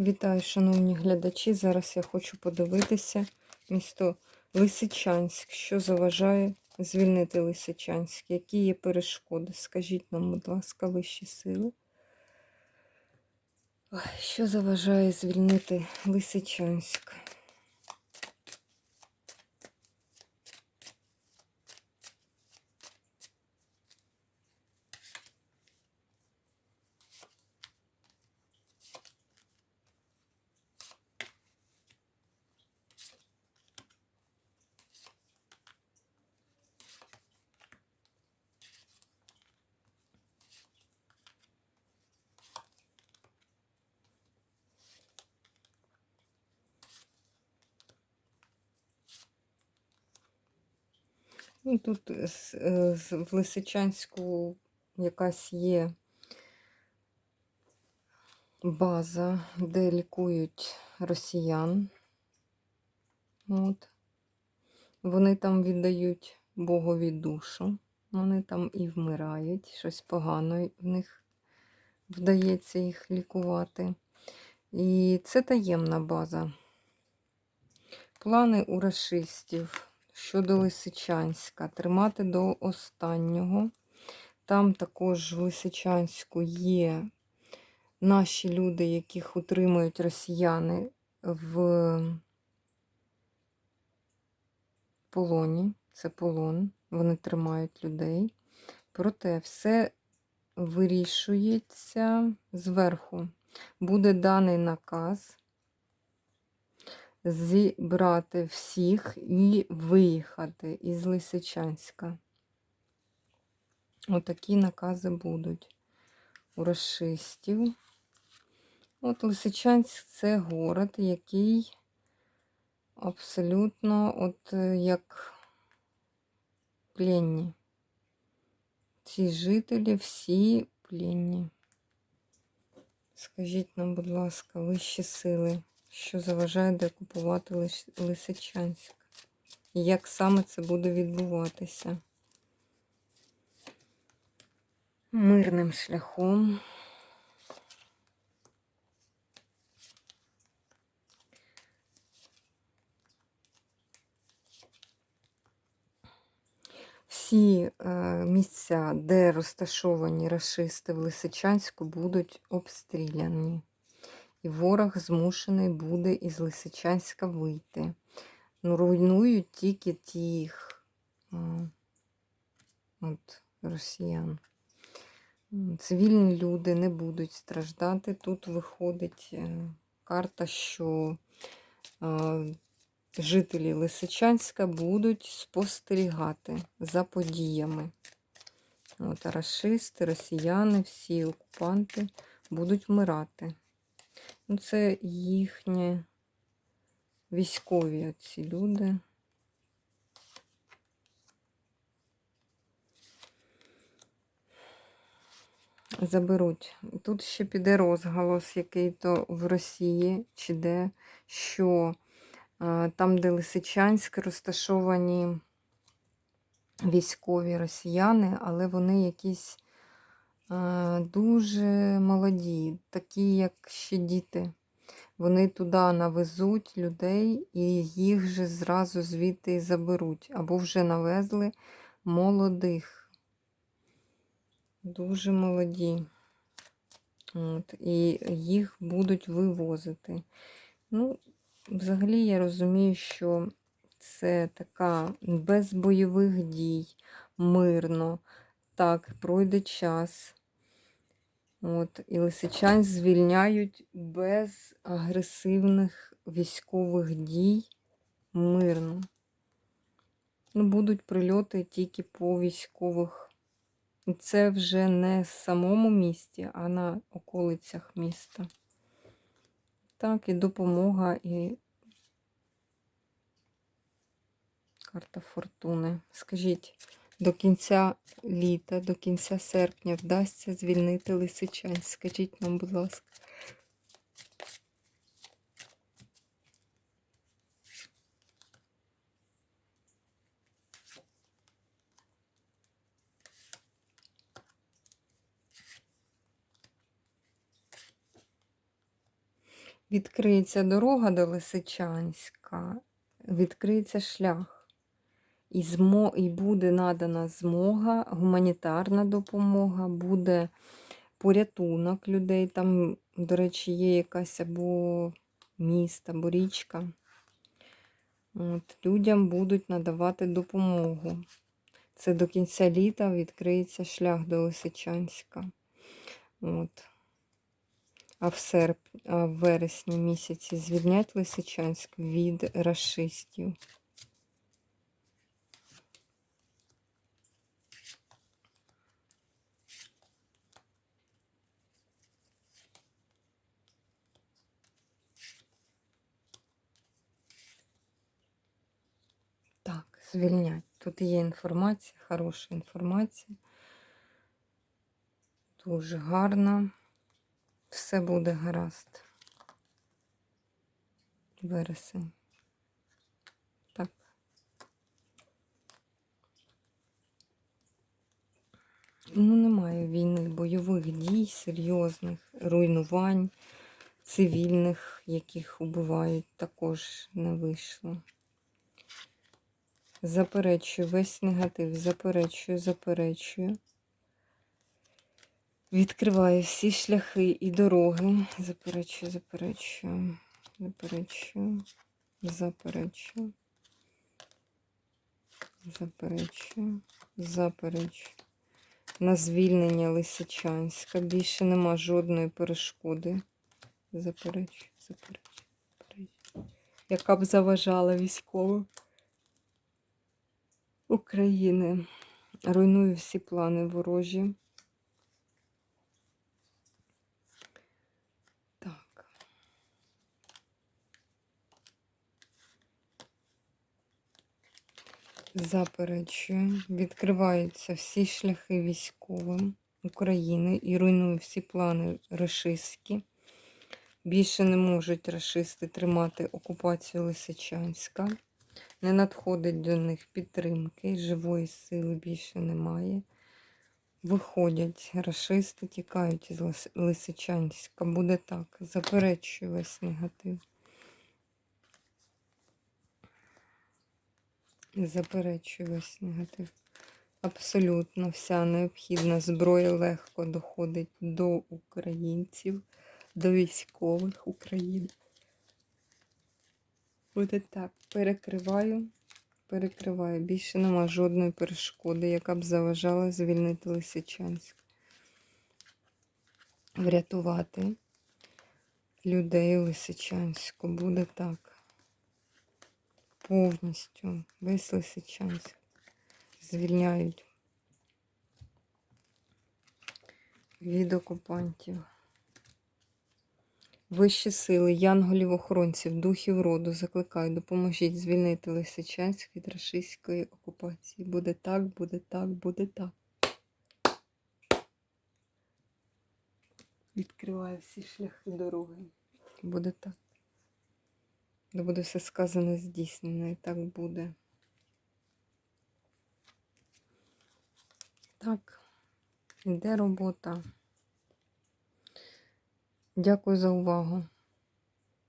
Вітаю, шановні глядачі. Зараз я хочу подивитися місто Лисичанськ. Що заважає звільнити Лисичанськ? Які є перешкоди? Скажіть нам, будь ласка, вищі сили. Що заважає звільнити Лисичанськ? Ну, тут е, з- в Лисичанську якась є база, де лікують росіян. От. Вони там віддають Богові душу. Вони там і вмирають. Щось погано в них вдається їх лікувати. І це таємна база. Плани у расистів щодо Лисичанська. Тримати до останнього. Там також в Лисичанську є наші люди, яких утримують росіяни в полоні. Це полон. Вони тримають людей. Проте все вирішується зверху. Буде даний наказ зібрати всіх і виїхати із Лисичанська. Отакі накази будуть у расистів. От Лисичанськ це город, який абсолютно от е, як пленні. Ці жителі всі пленні. Скажіть нам, будь ласка, вищі сили, що заважає деокупувати Лис- Лисичанськ? І як саме це буде відбуватися? Мирним шляхом. Всі е, місця, де розташовані рашисти в Лисичанську, будуть обстріляні. І ворог змушений буде із Лисичанська вийти. Ну, руйнують тільки тих от, росіян. Цивільні люди не будуть страждати. Тут виходить е, карта, що жителі Лисичанська будуть спостерігати за подіями. От, рашисти, росіяни, всі окупанти будуть вмирати. Ну, це їхні військові ці люди. Заберуть. Тут ще піде розголос, який то в Росії чи де, що там, де Лисичанськ, розташовані військові росіяни, але вони якісь дуже молоді, такі, як ще діти. Вони туди навезуть людей і їх же зразу звідти заберуть. Або вже навезли молодих. Дуже молоді. От, і їх будуть вивозити. Ну, взагалі я розумію, що це така без бойових дій, мирно. Так, пройде час. От, і Лисичань звільняють без агресивних військових дій мирно. Ну, будуть прильоти тільки по військових. І Це вже не в самому місті, а на околицях міста. Так, і допомога, і карта фортуни. Скажіть, до кінця літа, до кінця серпня вдасться звільнити Лисичанськ? Скажіть нам, будь ласка. Відкриється дорога до Лисичанська, відкриється шлях. І, змо... і буде надана змога, гуманітарна допомога, буде порятунок людей. Там, до речі, є якась або міст, або річка. От, людям будуть надавати допомогу. Це до кінця літа відкриється шлях до Лисичанська. От. А в серп... а в вересні місяці звільнять Лисичанськ від рашистів. Так, звільнять. Тут є інформація, хороша інформація. Дуже гарна. Все буде гаразд. Вересень. Так. Ну, немає війни, бойових дій, серйозних, руйнувань, цивільних, яких убивають, також не вийшло. Заперечую весь негатив, заперечую, заперечую. Відкриваю всі шляхи і дороги. Заперечую, заперечую, заперечую, заперечую, заперечую, заперечую. На звільнення Лисичанська. Більше нема жодної перешкоди. Заперечую, заперечую, заперечую. Яка б заважала військовим України. Руйную всі плани ворожі. Так. Заперечую. Відкриваються всі шляхи військовим України і руйную всі плани рашистські. Більше не можуть рашисти тримати окупацію Лисичанська. Не надходить до них підтримки, живої сили більше немає. Виходять рашисти, тікають із Лисичанська. Буде так. Заперечую весь негатив. Заперечую весь негатив. Абсолютно вся необхідна зброя легко доходить до українців, до військових України. Буде так. Перекриваю, перекриваю. Більше нема жодної перешкоди, яка б заважала звільнити Лисичанськ. Врятувати людей Лисичанську. Буде так. Повністю весь Лисичанськ звільняють від окупантів. Вищі сили, янголів-охоронців, духів роду закликаю, допоможіть звільнити Лисичанськ від рашистської окупації. Буде так, буде так, буде так. Відкриваю всі шляхи дороги. Буде так. Де буде все сказане здійснено, і так буде. Так, йде робота. Дякую за увагу.